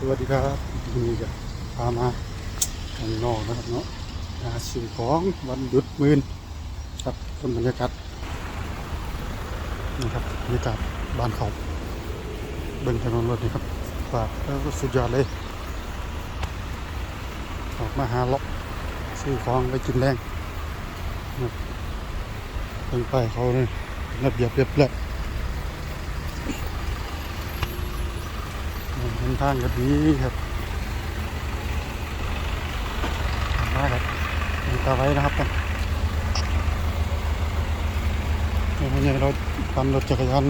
สวัสดีครับวันนี้ก็พามาข้างนอกนะครับเนาะหาสิ่งของวันหยุดมืนครับเป็นบรรยากาศนี่ครับบรรยากาศบ้านเขาเบิ่งถนนรถนี่ครับฝากแล้วก็สุดยอดเลยออกมาหาเลาะซื้อของไปกินแรงนะเบิ่งไปเขาเนี่ยระเบียบเรียบร้อย เดินทางก็ดีครับมาครับมีตาไว้นะครับกันวันนี้เราปั่นรถจักรยาน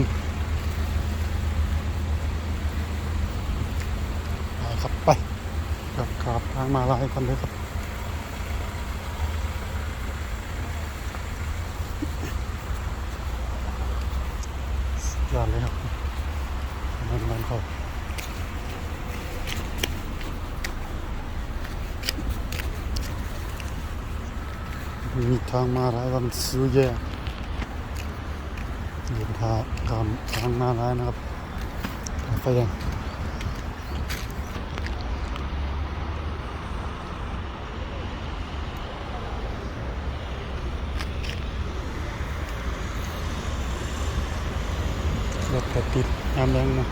ไปครับไปครับครับทางมาลายกันเลยครับยอดเลยครับนั่นนั่นเขา มีทางมาหลายวันซื้อแย่เดินทางทางทางมาหลายนะครับไฟแดงรถติดน้ำแรงนะ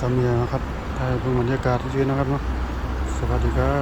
อาสามีนะครับถ่ายเป็นบรรยากาศที่นี่นะครับเนาะสวัสดีครับ